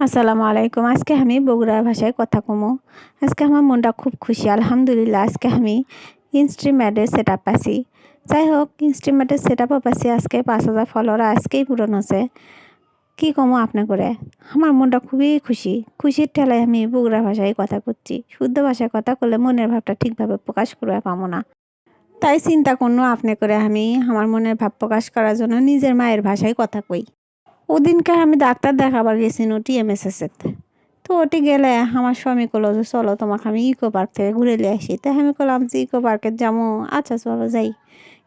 আসসালামু আলাইকুম। আজকে আমি বগুড়া ভাষায় কথা কমো। আজকে আমার মনটা খুব খুশি, আলহামদুলিল্লাহ। আজকে আমি ইনস্ট্রিমেটের সেট আপ পাচ্ছি যাই হোক ইনস্ট্রিমেটের সেট আপও পাচ্ছি আজকে পাঁচ হাজার ফলোয়ার আজকেই পূরণ হচ্ছে কী কমো আপনি করে আমার মনটা খুবই খুশি। খুশির ঠেলায় আমি বগুড়া ভাষায় কথা করছি শুদ্ধ ভাষায় কথা করলে মনের ভাবটা ঠিকভাবে প্রকাশ করবে পাবো না। তাই চিন্তা করল আপনি করে আমি আমার মনের ভাব প্রকাশ করার জন্য নিজের মায়ের ভাষায় কথা কই। ওদিনকে আমি ডাক্তার দেখাবার গেছিনো টিএমএসএসেতে তো ওটি গেলে আমার স্বামী করল যে, চলো তোমাকে আমি ইকো পার্ক থেকে ঘুরে নিয়ে আসি। তাই আমি করলাম যে, ইকো পার্কে যাব আচ্ছা চলো যাই।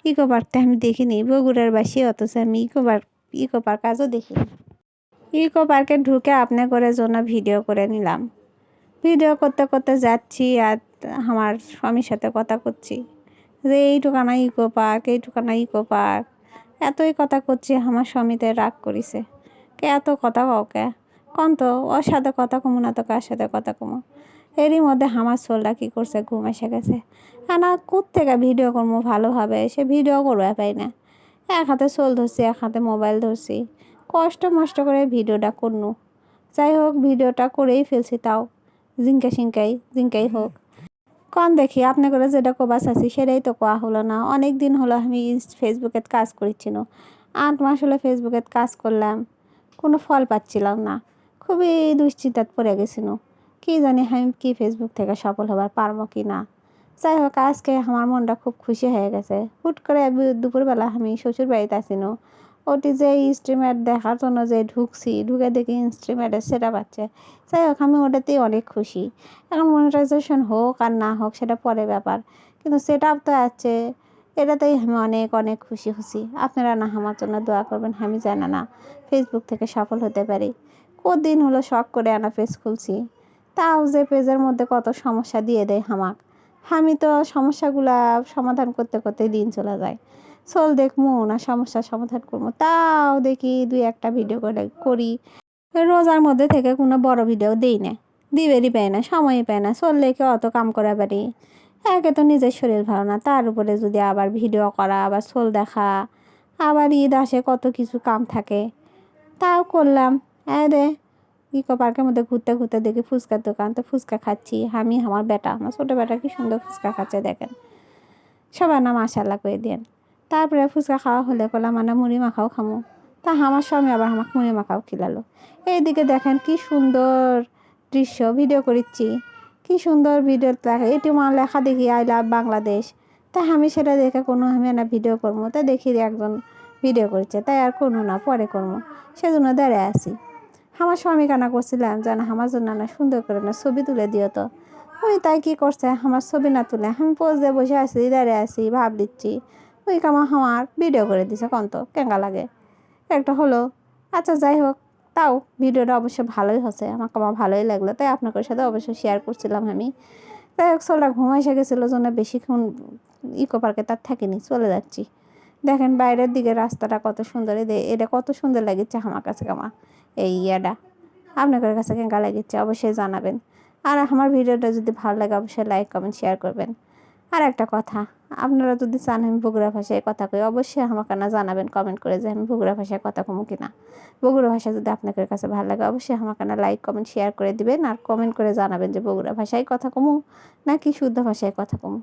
ইকো পার্কটা আমি দেখিনি, বগুড়ার বাসি, অথচ আমি ইকো পার্ক ইকো পার্ক আজও দেখিনি। ইকো পার্কে ঢুকে আপনি করে জন্য ভিডিও করে নিলাম। ভিডিও করতে করতে যাচ্ছি আর আমার স্বামীর সাথে কথা করছি। যে এই এইটুকানা ইকো পার্ক এই এইটুকানা ইকো পার্ক। এতই কথা করছি, আমার স্বামীতে রাগ করিছে। কে এত কথা কও কে? কন তো, ওর সাথে কথা কমো না তো কার সাথে কথা কমো? এরই মধ্যে আমার সোলটা কী করছে, ঘুম এসে গেছে। না থেকে ভিডিও করব ভালোভাবে? সে ভিডিও করবে পাই না। এক হাতে সোল ধরছি, এক হাতে মোবাইল ধরছি। কষ্ট মষ্ট করে ভিডিওটা করনু। যাই হোক, ভিডিওটা করেই ফেলছি তাও। জিঙ্কা সিঙ্কাই জিঙ্কাই হোক। কন দেখি আপনি করে যেটা কবাস আছি সেটাই তো কোয়া হলো না। অনেক দিন হলো আমি ফেসবুকে কাজ করেছিল আট মাস হলো ফেসবুকে কাজ করলাম, কোনো ফল পাচ্ছিলাম না। খুবই দুশ্চিন্তাত পড়ে গেছিল কি জানি আমি কি ফেসবুক থেকে সফল হবার পারব কি না। যাই হোক, আজকে আমার মনটা খুব খুশি হয়ে গেছে। হুট করে দুপুরবেলা আমি শ্বশুর বাড়িতে আসিনো। ওটি যে স্ট্রিমের দেখার জন্য যে ঢুকছি, ঢুকে দেখি ইনস্ট্রিমেটের সেটা পাচ্ছে যাই হোক, আমি ওটাতেই অনেক খুশি। এখন মনিটাইজেশন হোক আর না হোক, সেটা পরে ব্যাপার। কিন্তু সেট তো আছে। এটাতেই আমি অনেক অনেক খুশি খুশি আপনারা না আমার জন্য দোয়া করবেন, আমি জানা না ফেসবুক থেকে সফল হতে পারি। কদিন হলো শখ করে আনা পেজ খুলছি। তাও যে পেজের মধ্যে কত সমস্যা দিয়ে দেয় হামাক আমি তো সমস্যাগুলা সমাধান করতে করতে দিন চলে যায়। চল দেখব না সমস্যার সমাধান করব তাও দেখি দুই একটা ভিডিও করে, করি। রোজার মধ্যে থেকে কোনো বড় ভিডিও দিই না। দিবেরই পায় না, সময়ই পায় না, চললে কি অত কাম করা পারি? একে তো নিজের শরীর ভালো না, তার উপরে যদি আবার ভিডিও করা, আবার সোল দেখা, আবার ঈদ আসে কত কিছু কাম থাকে। তাও করলাম। হ্যাঁ রে ইকো পার্কের মধ্যে ঘুরতে ঘুরতে দেখি ফুচকার দোকান, তো ফুচকা খাচ্ছি। আমি, আমার বেটা, আমার ছোটো বেটা কি সুন্দর ফুচকা খাচ্ছে দেখেন। সবার নাম আশাল্লা করে দিন তারপরে ফুচকা খাওয়া হলে করলাম মানে মুড়ি মাখাও খামো। তা আমার স্বামী আবার আমাকে মুড়ি মাখাও খিলালো। এইদিকে দেখেন কি সুন্দর দৃশ্য ভিডিও করিচ্ছি। কি সুন্দর ভিডিও লেখা, এটি মা লেখা দেখি, আই লাভ বাংলাদেশ। তাই আমি সেটা দেখে কোনো, আমি না ভিডিও করব তাই দেখি একজন ভিডিও করছে, তাই আর কোনো না, পরে করব সেজন্য দাঁড়িয়ে আসি আমার স্বামী কানা করছিলাম যেন আমার জন্য না, সুন্দর করে না, ছবি তুলে দিও তো। ওই তাই কি করছে, আমার ছবি না তুলে, আমি পোজ দিয়ে বসে আছি, দাঁড়িয়ে আছি, ভাব দিচ্ছি। ওই কামা আমার ভিডিও করে দিছে কন্ত, কেঙ্গা লাগে? একটা হলো আচ্ছা যাই হোক, তাও ভিডিওটা অবশ্যই ভালোই হচ্ছে, আমার আমার ভালোই লাগল। তাই আপনাদের সাথে অবশ্যই শেয়ার করছিলাম আমি। তাই হোক সোলটা ঘুমা এসে গেছিল, জন্য বেশিক্ষণ ইকো পার্কে তার থাকেনি, চলে যাচ্ছি। দেখেন বাইরের দিকে রাস্তাটা কত সুন্দর এটা কত সুন্দর লাগছে আমার কাছে কামা, এই ইয়াটা। আপনাদের কাছে কেঙ্গা লাগিচ্ছে, অবশ্যই জানাবেন। আর আমার ভিডিওটা যদি ভালো লাগে, অবশ্যই লাইক কমেন্ট শেয়ার করবেন। আর একটা কথা আপনারা যদি চান আমি বগুড়া ভাষায় কথা কই, অবশ্যই আমাকে না জানাবেন কমেন্ট করে যে আমি বগুড়া ভাষায় কথা কমু কিনা। বগুড়া ভাষা যদি আপনাদের কাছে ভালো লাগে, অবশ্যই আমাকে না লাইক কমেন্ট শেয়ার করে দিবেন আর কমেন্ট করে জানাবেন যে বগুড়া ভাষায় কথা কমু নাকি শুদ্ধ ভাষায় কথা কমু।